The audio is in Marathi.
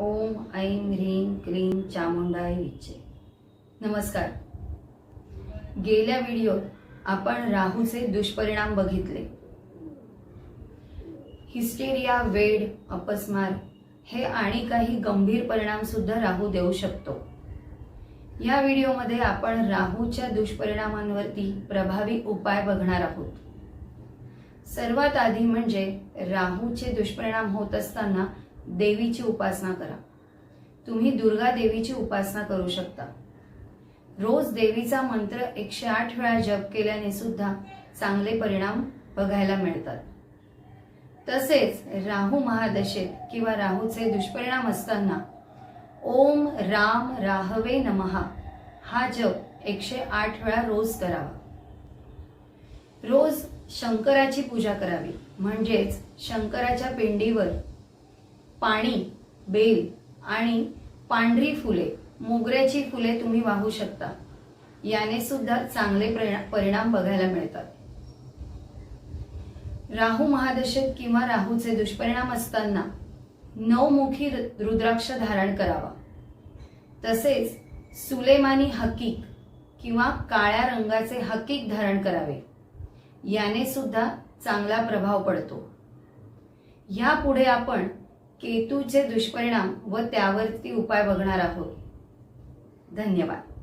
ओम ऐं ह्रीं क्लीं चामुंडाय विच्चे। नमस्कार। गेल्या व्हिडिओत आपण राहूचे दुष्परिणाम बघितले. हिस्टेरिया वेड अपस्मार हे आणि काही गंभीर परिणाम सुद्धा राहू देऊ शकतो. या व्हिडिओमध्ये आपण राहूच्या दुष्परिणामांवरती प्रभावी उपाय बघणार आहोत. सर्वात आधी म्हणजे राहूचे दुष्परिणाम होत असताना देवीची उपासना करा. तुम्ही दुर्गा देवीची उपासना करू शकता. रोज देवीचा मंत्र एकशे आठ वेळा जप केल्याने सुद्धा चांगले परिणाम बघायला मिळतात. तसेच राहू महादशेत किंवा राहूचे दुष्परिणाम असताना ओम राम राहवे नमहा हा जप एकशे आठ वेळा रोज करावा. रोज शंकराची पूजा करावी. म्हणजेच शंकराच्या पिंडीवर पाणी बेल आणि पांढरी फुले मोगऱ्याची फुले तुम्ही वाहू शकता. याने सुद्धा चांगले परिणाम बघायला मिळतात. राहू महादशेत किंवा राहूचे दुष्परिणाम असताना नवमुखी रु- रुद्राक्ष धारण करावा. तसेच सुलेमानी हकीक किंवा काळ्या रंगाचे हकीक धारण करावे. याने सुद्धा चांगला प्रभाव पडतो. ह्यापुढे आपण केतूचे दुष्परिणाम व त्यावरती उपाय बघणार आहोत. धन्यवाद.